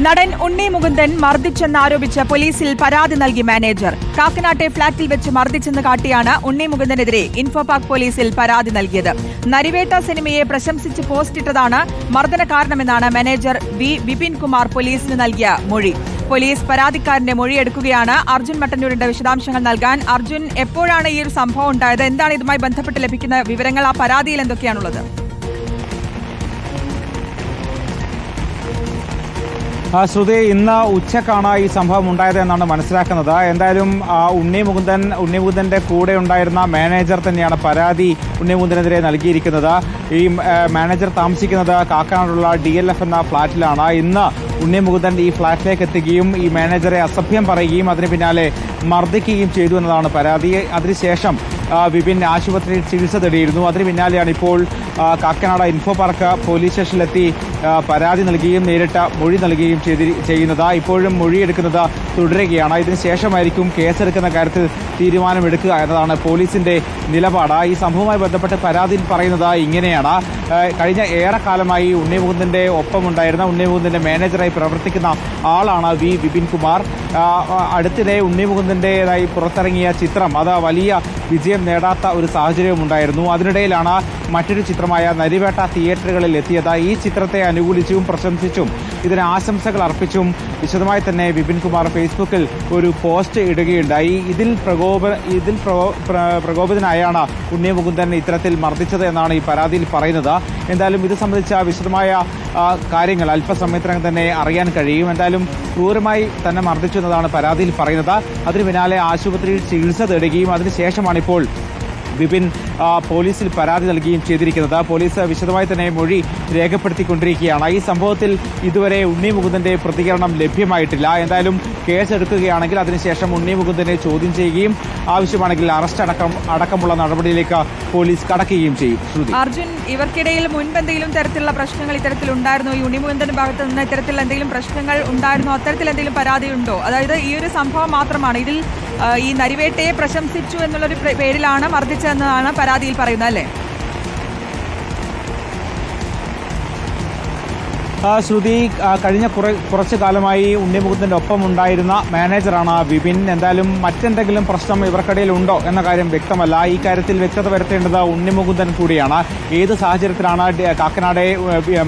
നടൻ ഉണ്ണി മുകുന്ദൻ മർദ്ദിച്ചെന്നാരോപിച്ച് പോലീസിൽ പരാതി നൽകി മാനേജർ. കാക്കനാട്ടെ ഫ്ളാറ്റിൽ വെച്ച് മർദ്ദിച്ചെന്ന് കാട്ടിയാണ് ഉണ്ണി മുകുന്ദനെതിരെ ഇൻഫോപാക് പോലീസിൽ പരാതി നൽകിയത്. നരിവേട്ട സിനിമയെ പ്രശംസിച്ച് പോസ്റ്റിട്ടതാണ് മർദ്ദന കാരണമെന്നാണ് മാനേജർ വി വിപിൻ കുമാർ പോലീസിന് നൽകിയ മൊഴി. പോലീസ് പരാതിക്കാരന്റെ മൊഴിയെടുക്കുകയാണ് അർജുൻ മട്ടന്നൂരിന്റെ വിശദാംശങ്ങൾ നൽകാൻ അർജുൻ എപ്പോഴാണ് ഈ ഒരു സംഭവം ഉണ്ടായത്? എന്താണ് ഇതുമായി ബന്ധപ്പെട്ട് ലഭിക്കുന്ന വിവരങ്ങൾ? ആ പരാതിയിൽ എന്തൊക്കെയാണുള്ളത്? ശ്രുതി ഇന്ന് ഉച്ചക്കാണ് ഈ സംഭവം ഉണ്ടായത് എന്നാണ് മനസ്സിലാക്കുന്നത്. എന്തായാലും ഉണ്ണിമുകുന്ദൻ ഉണ്ണി മുകുന്ദൻ ഉണ്ണി കൂടെ ഉണ്ടായിരുന്ന മാനേജർ തന്നെയാണ് പരാതി ഉണ്ണി മുകുന്ദനെതിരെ നൽകിയിരിക്കുന്നത്. ഈ മാനേജർ താമസിക്കുന്നത് കാക്കനാടുള്ള ഡി എൽ എഫ് എന്ന ഫ്ളാറ്റിലാണ് ഇന്ന് ഉണ്ണി മുകുന്ദൻ ഈ ഫ്ളാറ്റിലേക്ക് എത്തുകയും ഈ മാനേജറെ അസഭ്യം പറയുകയും അതിന് പിന്നാലെ മർദ്ദിക്കുകയും ചെയ്തു എന്നതാണ് പരാതി. അതിനുശേഷം വിപിൻ ആശുപത്രിയിൽ ചികിത്സ തേടിയിരുന്നു. അതിന് പിന്നാലെയാണ് ഇപ്പോൾ കാക്കനാട ഇൻഫോ പാർക്ക് പോലീസ് സ്റ്റേഷനിലെത്തി പരാതി നൽകുകയും നേരിട്ട് മൊഴി നൽകുകയും ചെയ്തി ചെയ്യുന്നത്. ഇപ്പോഴും മൊഴിയെടുക്കുന്നത് തുടരുകയാണ്. ഇതിന് ശേഷമായിരിക്കും കേസെടുക്കുന്ന കാര്യത്തിൽ തീരുമാനമെടുക്കുക എന്നതാണ് പോലീസിന്റെ നിലപാട്. ഈ സംഭവവുമായി ബന്ധപ്പെട്ട് പരാതിയിൽ പറയുന്നത് ഇങ്ങനെയാണ്. കഴിഞ്ഞ ഏറെക്കാലമായി ഉണ്ണിമുകുന്ദന്റെ ഒപ്പമുണ്ടായിരുന്ന ഉണ്ണിമുകുന്ദന്റെ മാനേജറായി പ്രവർത്തിക്കുന്ന ആളാണ് വി. വിപിൻ കുമാർ അടുത്തിടെ ഉണ്ണിമുകുന്ദന്റേതായി പുറത്തിറങ്ങിയ ചിത്രം അത് വലിയ വിജയം നേടാത്ത ഒരു സാഹചര്യം ഉണ്ടായിരുന്നു. അതിനിടയിലാണ് മറ്റൊരു ചിത്രമായ നരിവേട്ട തിയേറ്ററുകളിൽ എത്തിയത്. ഈ ചിത്രത്തെ അനുകൂലിച്ചും പ്രശംസിച്ചും ഇതിന് ആശംസകൾ അർപ്പിച്ചും വിശദമായി തന്നെ വിപിൻ കുമാർ ഫേസ്ബുക്കിൽ ഒരു പോസ്റ്റ് ഇടുകയുണ്ടായി. ഇതിൽ പ്രകോപ ഇതിൽ പ്രകോ- പ്ര- പ്രകോപിതനായാണ് ഉണ്ണിമുകുന്ദൻ ഇത്തരത്തിൽ മർദ്ദിച്ചത് എന്നാണ് ഈ പരാതിയിൽ പറയുന്നത്. എന്തായാലും ഇത് സംബന്ധിച്ച വിശദമായ കാര്യങ്ങൾ അല്പസമയത്തിനകം തന്നെ അറിയാൻ കഴിയും. എന്തായാലും ക്രൂരമായി തന്നെ മർദ്ദിച്ചു എന്നതാണ് പരാതിയിൽ പറയുന്നത്. അതിന് പിന്നാലെ ആശുപത്രിയിൽ ചികിത്സ തേടുകയും അതിനുശേഷമാണ് ഇപ്പോൾ വിപിൻ പോലീസിൽ പരാതി നൽകുകയും ചെയ്തിരിക്കുന്നത്. പോലീസ് വിശദമായി തന്നെ മൊഴി രേഖപ്പെടുത്തിക്കൊണ്ടിരിക്കുകയാണ്. ഈ സംഭവത്തിൽ ഇതുവരെ ഉണ്ണി മുകുന്ദന്റെ പ്രതികരണം ലഭ്യമായിട്ടില്ല. എന്തായാലും കേസെടുക്കുകയാണെങ്കിൽ അതിനുശേഷം ഉണ്ണി മുകുന്ദനെ ചോദ്യം ചെയ്യുകയും ആവശ്യമാണെങ്കിൽ അറസ്റ്റ് അടക്കം അടക്കമുള്ള നടപടിയിലേക്ക് പോലീസ് കടക്കുകയും ചെയ്യും. അർജുൻ ഇവർക്കിടയിൽ മുൻപ് എന്തെങ്കിലും തരത്തിലുള്ള പ്രശ്നങ്ങൾ ഇത്തരത്തിൽ ഉണ്ടായിരുന്നോ? ഈ ഉണ്ണിമുകുന്ദന്റെ ഭാഗത്ത് നിന്ന് ഇത്തരത്തിൽ എന്തെങ്കിലും പ്രശ്നങ്ങൾ ഉണ്ടായിരുന്നോ? അത്തരത്തിൽ എന്തെങ്കിലും പരാതിയുണ്ടോ? അതായത് ഈ ഒരു സംഭവം മാത്രമാണ്. ഇതിൽ ഈ നരിവേട്ടയെ പ്രശംസിച്ചു എന്നുള്ളൊരു പ്ര- പേരിലാണ് മർദ്ദിച്ചതെന്നാണ് പരാതിയിൽ പറയുന്നത് അല്ലേ? ശ്രുതി കഴിഞ്ഞ കുറെ കുറച്ച് കാലമായി ഉണ്ണിമുഖത്തിന്റെ ഒപ്പം ഉണ്ടായിരുന്ന മാനേജറാണ് വിപിൻ. എന്തായാലും മറ്റെന്തെങ്കിലും പ്രശ്നം ഇവർക്കിടയിൽ ഉണ്ടോ എന്ന കാര്യം വ്യക്തമല്ല. ഈ കാര്യത്തിൽ വ്യക്തത വരുത്തേണ്ടത് ഉണ്ണിമുകുന്ദൻ കൂടിയാണ്. ഏത് സാഹചര്യത്തിലാണ് കാക്കനാടെ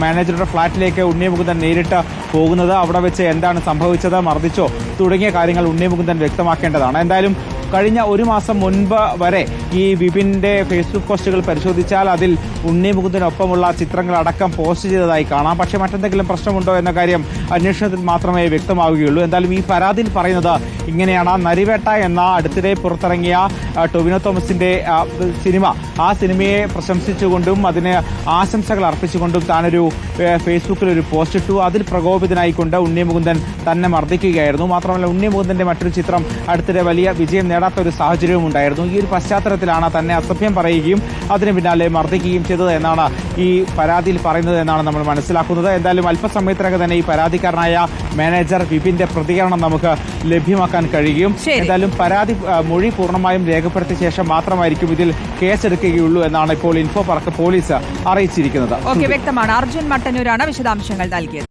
മാനേജറുടെ ഫ്ളാറ്റിലേക്ക് ഉണ്ണിമുകുന്ദൻ നേരിട്ട് പോകുന്നത്? അവിടെ വെച്ച് എന്താണ് സംഭവിച്ചത്? മർദ്ദിച്ചോ? തുടങ്ങിയ കാര്യങ്ങൾ ഉണ്ണിമുകുന്ദൻ വ്യക്തമാക്കേണ്ടതാണ്. എന്തായാലും കഴിഞ്ഞ ഒരു മാസം മുൻപ് വരെ ഈ വിപിന്റെ ഫേസ്ബുക്ക് പോസ്റ്റുകൾ പരിശോധിച്ചാൽ അതിൽ ഉണ്ണി മുകുന്ദനൊപ്പമുള്ള ചിത്രങ്ങൾ അടക്കം പോസ്റ്റ് ചെയ്തതായി കാണാം. പക്ഷേ മറ്റെന്തെങ്കിലും പ്രശ്നമുണ്ടോ എന്ന കാര്യം അന്വേഷണത്തിൽ മാത്രമേ വ്യക്തമാവുകയുള്ളൂ. എന്തായാലും ഈ പരാതിയിൽ പറയുന്നത് ഇങ്ങനെയാണ്. നരിവേട്ട എന്ന അടുത്തിടെ പുറത്തിറങ്ങിയ ടൊവിനോ തോമസിന്റെ സിനിമ. ആ സിനിമയെ പ്രശംസിച്ചുകൊണ്ടും അതിന് ആശംസകൾ അർപ്പിച്ചുകൊണ്ടും താനൊരു ഫേസ്ബുക്കിൽ ഒരു പോസ്റ്റ് ഇട്ടു. അതിൽ പ്രകോപിതനായിക്കൊണ്ട് ഉണ്ണി മുകുന്ദൻ തന്നെ മർദ്ദിക്കുകയായിരുന്നു. മാത്രമല്ല ഉണ്ണി മുകുന്ദന്റെ മറ്റൊരു ചിത്രം അടുത്തിടെ വലിയ വിജയം നേടാത്ത ഒരു സാഹചര്യവും ഉണ്ടായിരുന്നു. ഈ ഒരു പശ്ചാത്തലത്തിലാണ് തന്നെ അസഭ്യം പറയുകയും അതിന് പിന്നാലെ മർദ്ദിക്കുകയും ചെയ്തത് എന്നാണ് ഈ പരാതിയിൽ പറയുന്നത് എന്നാണ് നമ്മൾ മനസ്സിലാക്കുന്നത്. എന്തായാലും അല്പസമയത്തിനകം തന്നെ ഈ പരാതിക്കാരനായ മാനേജർ വിപിന്റെ പ്രതികരണം നമുക്ക് ലഭ്യമാക്കാൻ കഴിയും. എന്തായാലും പരാതി മൊഴി പൂർണമായും രേഖപ്പെടുത്തിയ ശേഷം മാത്രമായിരിക്കും ഇതിൽ കേസെടുക്കുകയുള്ളൂ എന്നാണ് ഇപ്പോൾ ഇൻഫോ പാർക്ക് പോലീസ് അറിയിച്ചിരിക്കുന്നത്. ഓക്കെ വ്യക്തമാണ്. അർജുൻ മട്ടന്നൂരാണ് വിശദാംശങ്ങൾ നൽകിയത്.